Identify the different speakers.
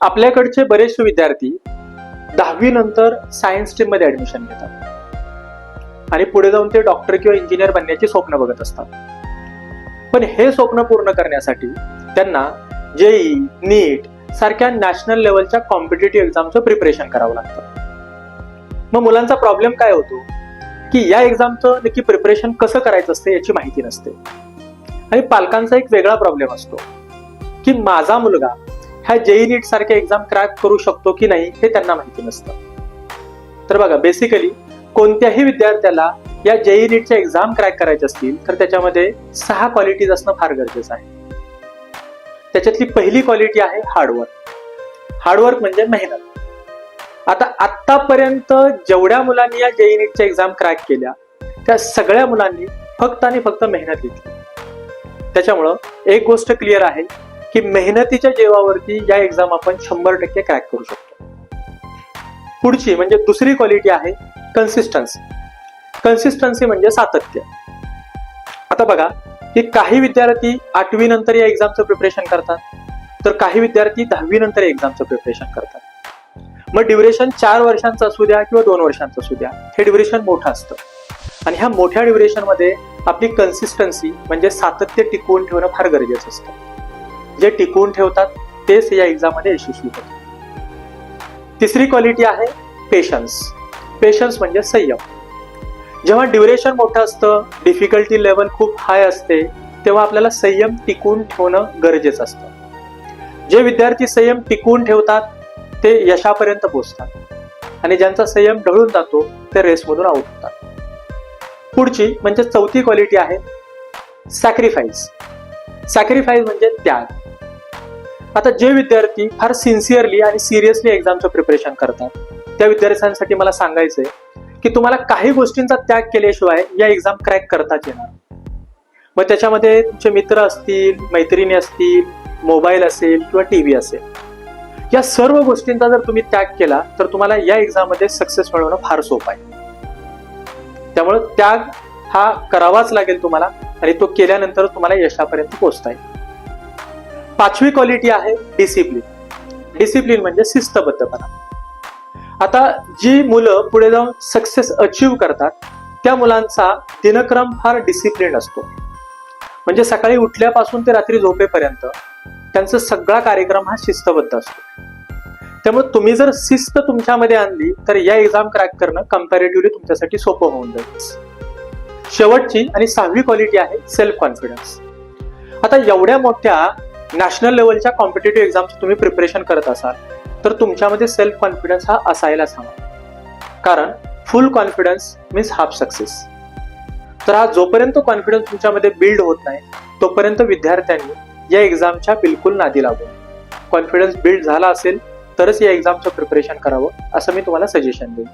Speaker 1: आपल्याकडचे बरेचसे विद्यार्थी दहावी नंतर सायन्स स्ट्रीममध्ये ऍडमिशन घेतात. आणि पुढे जाऊन ते डॉक्टर किंवा इंजिनियर बनण्याची स्वप्न बघत असतात. पण हे स्वप्न पूर्ण करण्यासाठी त्यांना जेई नीट सारख्या नॅशनल लेवलच्या कॉम्पिटेटिव्ह एक्झामचं प्रिपरेशन करावं लागतं. मग मुलांचा प्रॉब्लेम काय होतो? की या एक्झामचं नक्की प्रिपरेशन कसं करायचं असतं याची माहिती नसते. आणि पालकांचा एक वेगळा प्रॉब्लेम असतो की माझा मुलगा ह्या जेई नीट सारख्या एक्झाम क्रॅक करू शकतो की नाही हे त्यांना माहिती नसतं. तर बघा बेसिकली कोणत्याही विद्यार्थ्याला या जेई नीटच्या एक्झाम क्रॅक करायच्या असतील तर त्याच्यामध्ये सहा क्वालिटीज असणं फार गरजेचं आहे. त्याच्यातली पहिली क्वालिटी आहे हार्डवर्क हार्डवर्क म्हणजे मेहनत. आता आतापर्यंत जेवढ्या मुलांनी या जेई नीटच्या एक्झाम क्रॅक केल्या त्या सगळ्या मुलांनी फक्त आणि फक्त मेहनत घेतली. त्याच्यामुळं एक गोष्ट क्लिअर आहे की मेहनतीच्या जेवावरती या एक्झाम आपण शंभर टक्के क्रॅक करू शकतो. पुढची म्हणजे दुसरी क्वालिटी आहे कन्सिस्टन्सी कन्सिस्टन्सी म्हणजे सातत्य. आता बघा की काही विद्यार्थी आठवी नंतर या एक्झामचं प्रिपरेशन करतात तर काही विद्यार्थी दहावी नंतर एक्झामचं प्रिपरेशन करतात. मग ड्युरेशन चार वर्षांचं असू द्या किंवा दोन वर्षांचं असू द्या हे ड्युरेशन मोठं असतं. आणि ह्या मोठ्या ड्युरेशनमध्ये आपली कन्सिस्टन्सी म्हणजे सातत्य टिकवून ठेवणं फार गरजेचं असतं. जे टिकवून ठेवतात तेच या एक्झाममध्ये यशस्वी होतात. तिसरी क्वालिटी आहे पेशन्स पेशन्स म्हणजे संयम. जेव्हा ड्युरेशन मोठं असतं डिफिकल्टी लेवल खूप हाय असते तेव्हा आपल्याला संयम टिकून ठेवणं गरजेचं असतं. जे विद्यार्थी संयम टिकवून ठेवतात ते यशापर्यंत पोहोचतात. आणि ज्यांचा संयम ढळून जातो ते रेसमधून आउट होतात. पुढची म्हणजे चौथी क्वालिटी आहे सॅक्रिफाईस सॅक्रिफाईस म्हणजे त्याग. आता जे विद्यार्थी फार सिन्सिअरली आणि सिरियसली एक्झामचं प्रिपरेशन करतात त्या विद्यार्थ्यांसाठी मला सांगायचंय की तुम्हाला काही गोष्टींचा त्याग केल्याशिवाय या एक्झाम क्रॅक करताच येणार मग त्याच्यामध्ये तुमचे मित्र असतील मैत्रिणी असतील मोबाईल असेल किंवा टीव्ही असेल या सर्व गोष्टींचा जर तुम्ही त्याग केला तर तुम्हाला या एक्झाममध्ये सक्सेस मिळवणं फार सोपं आहे. त्यामुळे त्याग हा करावाच लागेल तुम्हाला आणि तो केल्यानंतर तुम्हाला यशापर्यंत पोहोचता येईल. पाचवी क्वालिटी आहे डिसिप्लिन डिसिप्लिन म्हणजे शिस्तबद्धपणा. आता जी मुलं पुढे जाऊन सक्सेस अचीव करतात त्या मुलांचा दिनक्रम फार डिसिप्लिन असतो. म्हणजे सकाळी उठल्यापासून ते रात्री झोपेपर्यंत त्यांचा सगळा कार्यक्रम हा शिस्तबद्ध असतो. त्यामुळे तुम्ही जर शिस्त तुमच्यामध्ये आणली तर या एक्झाम क्रॅक करणं कम्पॅरेटिव्हली तुमच्यासाठी सोपं होऊन जाईल. शेवटची आणि सहावी क्वालिटी आहे सेल्फ कॉन्फिडन्स आता एवढ्या मोठ्या नॅशनल लेवलच्या कॉम्पिटेटिव्ह एक्झामचं तुम्ही प्रिपरेशन करत असाल तर तुमच्यामध्ये सेल्फ कॉन्फिडन्स हा असायलाच हवा. कारण full confidence means half success तर हा जोपर्यंत कॉन्फिडन्स तुमच्यामध्ये बिल्ड होत नाही तोपर्यंत विद्यार्थ्यांनी या एक्झामच्या बिलकुल नादी लागू कॉन्फिडन्स बिल्ड झाला असेल तरच या एक्झामचं प्रिपरेशन करावं असं मी तुम्हाला सजेशन देईन.